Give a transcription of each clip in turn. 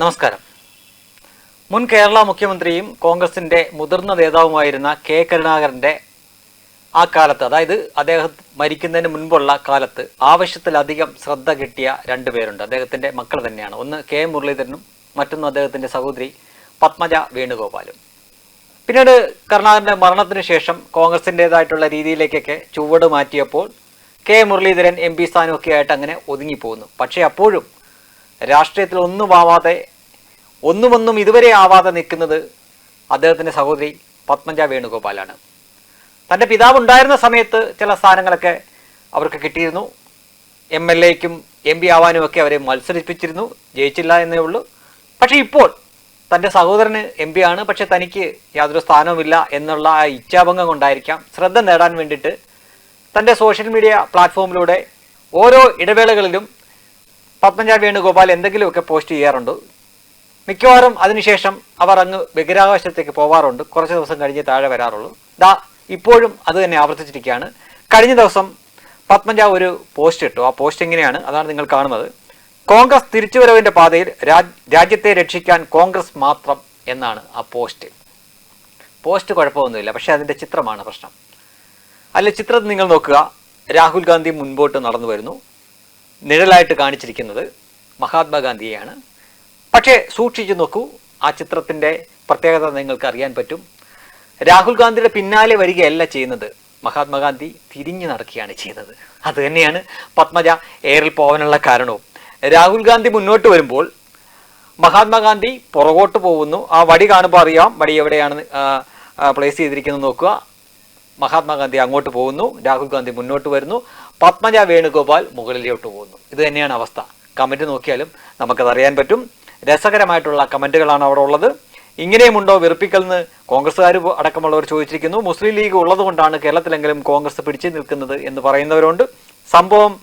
നമസ്കാരം. മുൻ കേരള മുഖ്യമന്ത്രിയും കോൺഗ്രസിന്റെ മുതിർന്ന നേതാവുമായിരുന്ന കെ കരുണാകരന്റെ ആ കാലത്ത് അതായത് അദ്ദേഹം മരിക്കുന്നതിന് മുൻപുള്ള കാലത്ത് ആവശ്യത്തിലധികം ശ്രദ്ധ കിട്ടിയ രണ്ടുപേരുണ്ട് അദ്ദേഹത്തിന്റെ മക്കൾ തന്നെയാണ്. ഒന്ന് കെ മുരളീധരനും മറ്റൊന്ന് അദ്ദേഹത്തിന്റെ സഹോദരി പത്മജ വേണുഗോപാലും. പിന്നീട് കരുണാകരന്റെ മരണത്തിന് ശേഷം കോൺഗ്രസിന്റെതായിട്ടുള്ള രീതിയിലേക്കൊക്കെ ചുവട് മാറ്റിയപ്പോൾ കെ മുരളീധരൻ എം പി സ്ഥാനമൊക്കെ ആയിട്ട് അങ്ങനെ ഒതുങ്ങിപ്പോകുന്നു. പക്ഷേ അപ്പോഴും രാഷ്ട്രീയത്തിൽ ഒന്നും ആവാതെ ഒന്നുമൊന്നും ഇതുവരെ ആവാതെ നിൽക്കുന്നത് അദ്ദേഹത്തിന്റെ സഹോദരി പത്മജ വേണുഗോപാലാണ്. തന്റെ പിതാവ് ഉണ്ടായിരുന്ന സമയത്ത് ചില സ്ഥാനങ്ങളൊക്കെ അവർക്ക് കിട്ടിയിരുന്നു. എം എൽ എക്കും എം പി ആവാനും ഒക്കെ അവരെ മത്സരിപ്പിച്ചിരുന്നു. ജയിച്ചില്ല എന്നേ ഉള്ളൂ. പക്ഷേ ഇപ്പോൾ തന്റെ സഹോദരന് എം പി ആണ്. പക്ഷെ തനിക്ക് യാതൊരു സ്ഥാനവുമില്ല എന്നുള്ള ആ ഇച്ഛാഭംഗം കൊണ്ടായിരിക്കാം. ശ്രദ്ധ നേടാൻ വേണ്ടിയിട്ട് തന്റെ സോഷ്യൽ മീഡിയ പ്ലാറ്റ്ഫോമിലൂടെ ഓരോ ഇടവേളകളിലും പത്മജ വേണുഗോപാൽ എന്തെങ്കിലുമൊക്കെ പോസ്റ്റ് ചെയ്യാറുണ്ട്. മിക്കവാറും അതിനുശേഷം അവർ അങ്ങ് ബഹിരാകാശത്തേക്ക് പോവാറുണ്ട്. കുറച്ച് ദിവസം കഴിഞ്ഞ് താഴെ വരാറുള്ളൂ. ദാ ഇപ്പോഴും അത് തന്നെ ആവർത്തിച്ചിരിക്കുകയാണ്. കഴിഞ്ഞ ദിവസം പത്മജ ഒരു പോസ്റ്റ് ഇട്ടു. ആ പോസ്റ്റ് എങ്ങനെയാണ്? അതാണ് നിങ്ങൾ കാണുന്നത്. കോൺഗ്രസ് തിരിച്ചുവരവിന്റെ പാതയിൽ രാജ്യത്തെ രക്ഷിക്കാൻ കോൺഗ്രസ് മാത്രം എന്നാണ് ആ പോസ്റ്റ്. പോസ്റ്റ് കുഴപ്പമൊന്നുമില്ല പക്ഷേ അതിന്റെ ചിത്രമാണ് പ്രശ്നം. അല്ലെ ചിത്രത്തിൽ നിങ്ങൾ നോക്കുക. രാഹുൽ ഗാന്ധി മുൻപോട്ട് നടന്നു വരുന്നു. നിഴലായിട്ട് കാണിച്ചിരിക്കുന്നത് മഹാത്മാഗാന്ധിയെയാണ്. പക്ഷേ സൂക്ഷിച്ചു നോക്കൂ ആ ചിത്രത്തിന്റെ പ്രത്യേകത നിങ്ങൾക്ക് അറിയാൻ പറ്റും. രാഹുൽ ഗാന്ധിയുടെ പിന്നാലെ വരികയല്ല ചെയ്യുന്നത്. മഹാത്മാഗാന്ധി തിരിഞ്ഞു നടക്കുകയാണ് ചെയ്യുന്നത്. അത് തന്നെയാണ് പത്മജ എയറിൽ പോകാനുള്ള കാരണവും. രാഹുൽ ഗാന്ധി മുന്നോട്ട് വരുമ്പോൾ മഹാത്മാഗാന്ധി പുറകോട്ട് പോകുന്നു. ആ വടി കാണുമ്പോൾ അറിയാം വടി എവിടെയാണ് പ്ലേസ് ചെയ്തിരിക്കുന്നത് നോക്കുക. മഹാത്മാഗാന്ധി അങ്ങോട്ട് പോകുന്നു. രാഹുൽ ഗാന്ധി മുന്നോട്ട് വരുന്നു. പത്മജ വേണുഗോപാൽ മുകളിലോട്ട് പോകുന്നു. ഇത് തന്നെയാണ് അവസ്ഥ. കമന്റ് നോക്കിയാലും നമുക്കത് അറിയാൻ പറ്റും. രസകരമായിട്ടുള്ള കമന്റുകളാണ് അവിടെ ഉള്ളത്. ഇങ്ങനെയുമുണ്ടോ വെറുപ്പിക്കലെന്ന് കോൺഗ്രസ്സുകാർ അടക്കമുള്ളവർ ചോദിച്ചിരിക്കുന്നു. മുസ്ലിം ലീഗ് ഉള്ളതുകൊണ്ടാണ് കേരളത്തിലെങ്കിലും കോൺഗ്രസ് പിടിച്ചു നിൽക്കുന്നത് എന്ന് പറയുന്നവരുണ്ട്. സംഭവം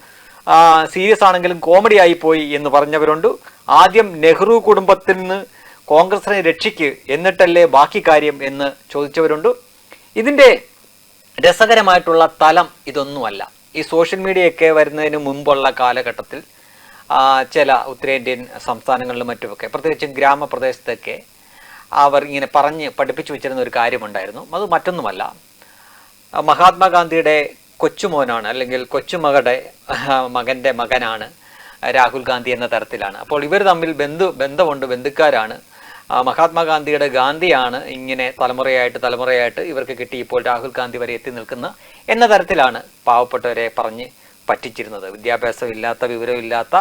സീരിയസ് ആണെങ്കിലും കോമഡി ആയിപ്പോയി പോയി എന്ന് പറഞ്ഞവരുണ്ട്. ആദ്യം നെഹ്റു കുടുംബത്തിൽ നിന്ന് കോൺഗ്രസിനെ രക്ഷിക്ക് എന്നിട്ടല്ലേ ബാക്കി കാര്യം എന്ന് ചോദിച്ചവരുണ്ട്. ഇതിന്റെ രസകരമായിട്ടുള്ള തലം ഇതൊന്നുമല്ല. ഈ സോഷ്യൽ മീഡിയയൊക്കെ വരുന്നതിന് മുമ്പുള്ള കാലഘട്ടത്തിൽ ചില ഉത്തരേന്ത്യൻ സംസ്ഥാനങ്ങളിലും മറ്റുമൊക്കെ പ്രത്യേകിച്ചും ഗ്രാമപ്രദേശത്തൊക്കെ അവർ ഇങ്ങനെ പറഞ്ഞ് പഠിപ്പിച്ചു വെച്ചിരുന്ന ഒരു കാര്യമുണ്ടായിരുന്നു. അത് മറ്റൊന്നുമല്ല. മഹാത്മാഗാന്ധിയുടെ കൊച്ചുമോനാണ് അല്ലെങ്കിൽ കൊച്ചുമകളുടെ മകന്റെ മകനാണ് രാഹുൽ ഗാന്ധി എന്ന തരത്തിലാണ്. അപ്പോൾ ഇവർ തമ്മിൽ ബന്ധു ബന്ധമുണ്ട് ബന്ധുക്കാരാണ്. മഹാത്മാഗാന്ധിയുടെ ഗാന്ധിയാണ് ഇങ്ങനെ തലമുറയായിട്ട് തലമുറയായിട്ട് ഇവർക്ക് കിട്ടി ഇപ്പോൾ രാഹുൽ ഗാന്ധി വരെ എത്തി നിൽക്കുന്ന എന്ന തരത്തിലാണ് പാവപ്പെട്ടവരെ പറഞ്ഞ് പറ്റിച്ചിരുന്നത്. വിദ്യാഭ്യാസം ഇല്ലാത്ത വിവരമില്ലാത്ത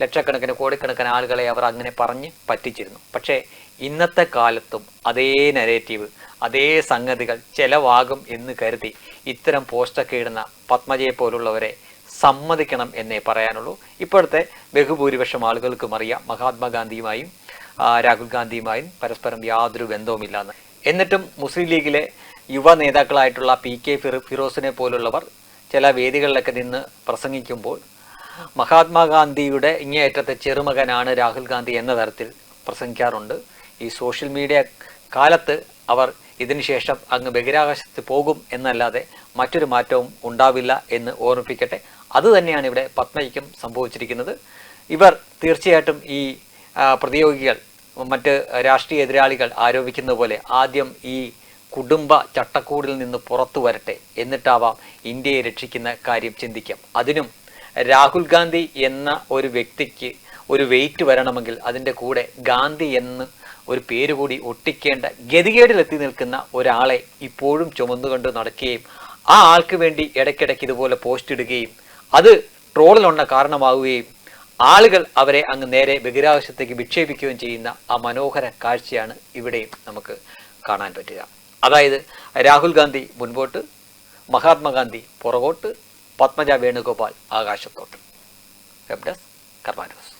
ലക്ഷക്കണക്കിന് കോടിക്കണക്കിന് ആളുകളെ അവർ അങ്ങനെ പറഞ്ഞ് പറ്റിച്ചിരുന്നു. പക്ഷേ ഇന്നത്തെ കാലത്തും അതേ നരേറ്റീവ് അതേ സംഗതികൾ ചെലവാകും എന്ന് കരുതി ഇത്തരം പോസ്റ്റൊക്കെ ഇടുന്ന പത്മജയെ പോലുള്ളവരെ സമ്മതിക്കണം എന്നേ പറയാനുള്ളൂ. ഇപ്പോഴത്തെ ബഹുഭൂരിപക്ഷം ആളുകൾക്കും അറിയാം മഹാത്മാഗാന്ധിയുമായും രാഹുൽ ഗാന്ധിയുമായും പരസ്പരം യാതൊരു ബന്ധവുമില്ലാന്ന്. എന്നിട്ടും മുസ്ലിം ലീഗിലെ യുവ നേതാക്കളായിട്ടുള്ള പി കെ ഫിറോ ഫിറോസിനെ പോലുള്ളവർ ചില വേദികളിലൊക്കെ നിന്ന് പ്രസംഗിക്കുമ്പോൾ മഹാത്മാഗാന്ധിയുടെ ഇങ്ങേയറ്റത്തെ ചെറുമകനാണ് രാഹുൽ ഗാന്ധി എന്ന തരത്തിൽ പ്രസംഗിക്കാറുണ്ട്. ഈ സോഷ്യൽ മീഡിയ കാലത്ത് അവർ ഇതിനുശേഷം അങ്ങ് ബഹിരാകാശത്ത് പോകും എന്നല്ലാതെ മറ്റൊരു മാറ്റവും ഉണ്ടാവില്ല എന്ന് ഓർമ്മിപ്പിക്കട്ടെ. അതുതന്നെയാണ് ഇവിടെ പത്മയ്ക്കും സംഭവിച്ചിരിക്കുന്നത്. ഇവർ തീർച്ചയായിട്ടും ഈ പ്രതിയോഗികൾ മറ്റ് രാഷ്ട്രീയ എതിരാളികൾ ആരോപിക്കുന്ന പോലെ ആദ്യം ഈ കുടുംബ ചട്ടക്കൂടിൽ നിന്ന് പുറത്തു വരട്ടെ എന്നിട്ടാവാം ഇന്ത്യയെ രക്ഷിക്കുന്ന കാര്യം ചിന്തിക്കാം. അതിനും രാഹുൽ ഗാന്ധി എന്ന ഒരു വ്യക്തിക്ക് ഒരു വെയിറ്റ് വരണമെങ്കിൽ അതിന്റെ കൂടെ ഗാന്ധി എന്ന് ഒരു പേര് കൂടി ഒട്ടിക്കേണ്ട ഗതികേടിലെത്തി നിൽക്കുന്ന ഒരാളെ ഇപ്പോഴും ചുമന്നുകൊണ്ട് നടക്കുകയും ആ ആൾക്ക് വേണ്ടി ഇടയ്ക്കിടയ്ക്ക് ഇതുപോലെ പോസ്റ്റ് ഇടുകയും അത് ട്രോളിലുണ്ട കാരണമാവുകയും ആളുകൾ അവരെ അങ്ങ് നേരെ ബഹിരാകാശത്തേക്ക് വിക്ഷേപിക്കുകയും ചെയ്യുന്ന ആ മനോഹര കാഴ്ചയാണ് ഇവിടെയും നമുക്ക് കാണാൻ പറ്റുക. അതായത് രാഹുൽ ഗാന്ധി മുൻപോട്ട് മഹാത്മാഗാന്ധി പുറകോട്ട് പത്മജ വേണുഗോപാൽ ആകാശത്തോട്ട്. Web desk കർമാനോസ്